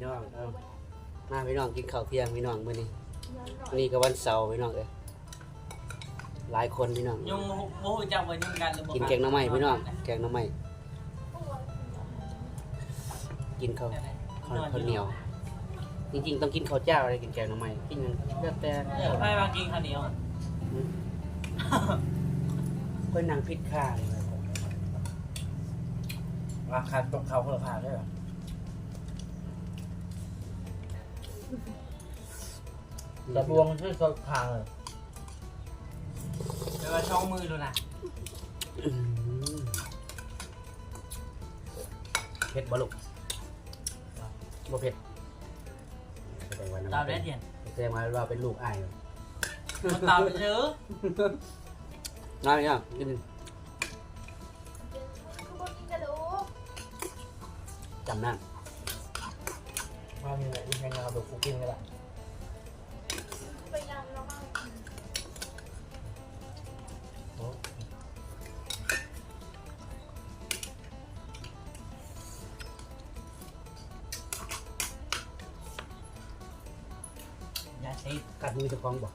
พี่น้องเอามาพี่น้องกินข้าวเที่ยงพี่น้องมื้อนี้วันนี้ก็วันเสาร์พี่น้องเอ้ยหลายคนพี่น้อง ยุงโมโหจับไว้ยุ่งกันหรือบ่กินแกงหน้ำไม้พี่น้อง แกงหน้ำไม้กินข้าวข้าวข้าวเหนียว จริงๆต้องกินข้าวเจ้าอะไรกินแกงหน้ำไม้กินหยังแล้วแต่เออไปมากินข้าวเหนียว ก็นั่งพิดข้างราคาตกเขาคนละขาได้หรอ แต่ดวงที่สดทางเลยเดี๋ยวมาช่องมือดูนะอื้อหือเผ็ดบ่ลูกบ่เผ็ดแสดงว่าน้ำตามได้เดียนแสดงว่าเราเป็นลูกอ้ายมันตามไปเถอะน้อยอะกินคือบ่กินกระดูกจำหน้ามามีอะไรที่แพงงานดูคุกกิ้งก็ได้ ไปยำแล้วก็อย่าใช้กัดมือเจ้าของบอก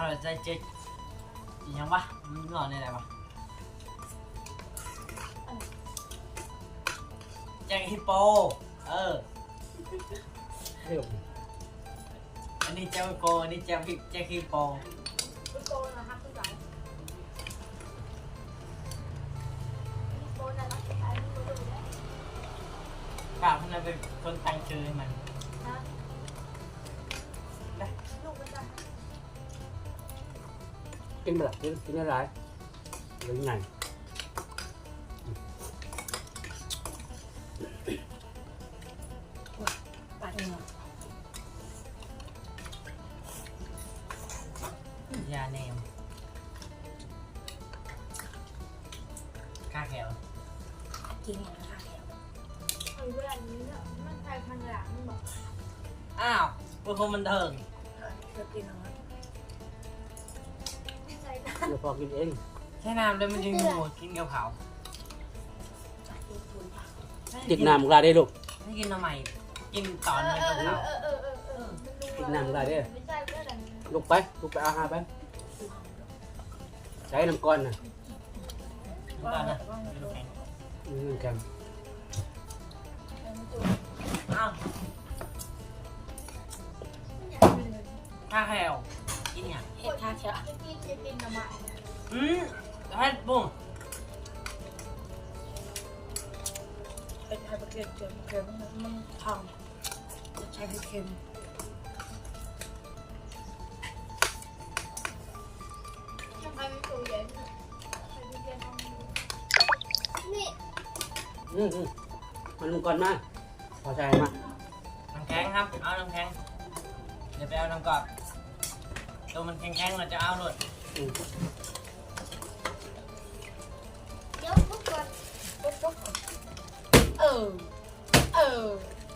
เอาละใจเจ๊อีกยังวะมึงนอนในไหนวะแจ็คฮิปโป เออเฮ้ยอันนี้แจ็คฮิปโปอันนี้แจ็คฮิแจ็คฮิปโปกูโตนะครับกูจ่ายโตนะรักษาที่กูดูแลป้าพวกนั้นเป็นคนตั้งชื่อให้มัน กินไปละกินกินอะไรหรือไงปัดเนาะยาเนมค่าแขวกินอย่างไรเออเวลานี้เนี่ยมันใครพันหลังมันบอกอ้าวพวกคนบันเทิงเธอกินอะไรใส่ได้เดี๋ยวพอกินเองใช้น้ำเลยมันจึงหัวกินกับเขากินคุณติดน้ำกลาได้ลูกไม่กินทำไมกินตอนเอมันอกับเอเขาอเออเออเออติดน้ำกลาได้ไม่ใช่เรื่องนั้นลูกไปลูกไปเอาหาไปใช้น้ำก้อนน่ะตอนนะกินแข็งอืมแข็งอ้าวค่าแขว กินอย่างเห็ดทาเชียจะกินจะกินน้ำมันอืมให้บุ้งเห็ดทาเกลือเกลือเกลือมันมันทองใช้เค็มทำไมไม่ตัวใหญ่นี่อืมอืมมันน้ำก้อนมาพอใช้มากน้ำแข็งครับ เอาน้ำแข็งเดี๋ยวไปเอาน้ำกรอบ ตัวมันแข็งๆเราจะเอาหลดอืมเดี๋ยวปุ๊บก่อนปุ๊บปุ๊บเออ เออ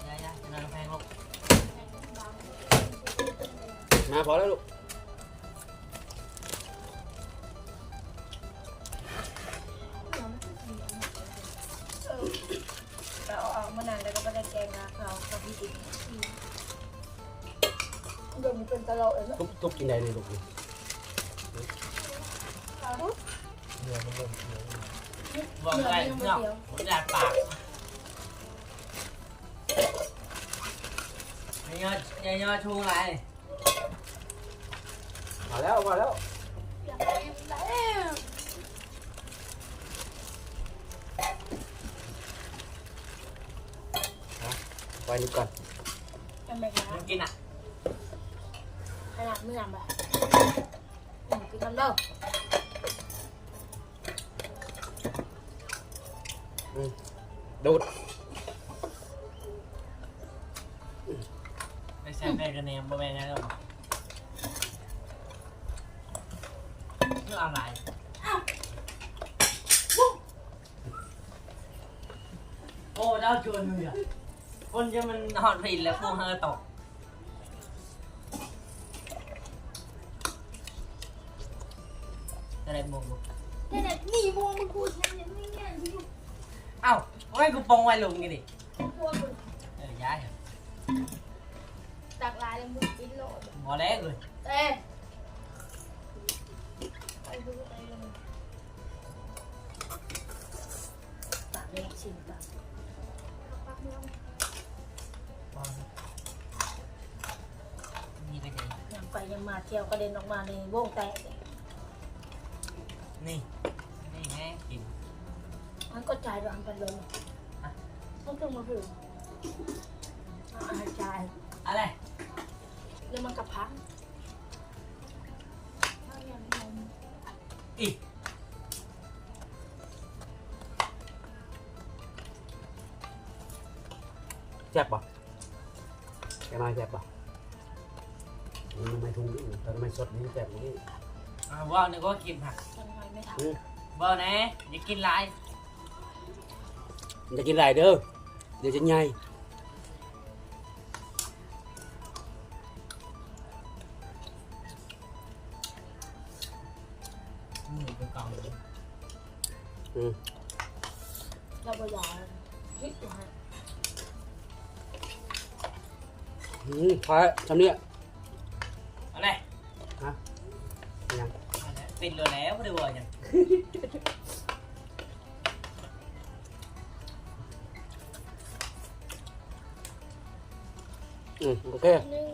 ยายๆจะน้ำแข็งลูกมาพอแล้วลูกเราเอามานานแล้วก็ไม่ได้แกงนะเขาเขาพี่ดิเดี๋ยวมันเป็นตลอดเลยทุบทุบกินได้เลยลูกนี่เนื้อมันเริ่มเขียวบอกอะไรเนาะผมอยากปากยายยายยอชูอะไรพอแล้วพอแล้วอยากกินแล้วไปนี่ก่อนทำไมคะมึงกินอะข นาดเมื่อบ่อืมกินกันเด้อดูดไม่ใช่แม่กระเนมบ่แม่นะครัเพื่ออะไรโอ้ดาวจวนเลยอะคนจะมันหอนผิดแล้วพวกเธอตก อะไรมงลูกเนี่ยเนี่ยนี่วงมึงพูดเนี่ยเนี่ยนี่เนี่ยที่อยู่เอ้าไว้กูปองไว้ลุงกันดิพวกมึงเออย้ายเหรอจากลายแล้วมึงปิ้นโหลดหมอแรกเลยเต้ไปดูเต้ตากเล็กชิมตากปักเมืองนี่ก็จะยังไปยังมาเที่ยวกระเด็นออกมาในวงแตกเลย นี่ นี่ไงกิน มันก็จ่ายด้วยอันเป็นลมต้องต้องมาถึงเอาอาหารจ่ายอะไร แล้วมันกับพักเอาอย่างนมอีกแซ่บปะแกน้อยแซ่บปะอืมไม่ทุ่งนี่แต่ไม่สดนี่แซ่บนี่อ่าว่าวนึกว่ากินผักยังไง ไม่ทอืมว่าวนะอย่ากินหลายจะกินอะไรเด้อเดี๋ยวจะใหญ่มือเป็นกล่องเลยอืมำเราไปยาพิษอยู่ฮะอืมพอแล้วทำเนี่ยอะไรฮะยังปิด เลยแล้วไม่ได้ว่าอย่างอืมโอเค หนึ่งส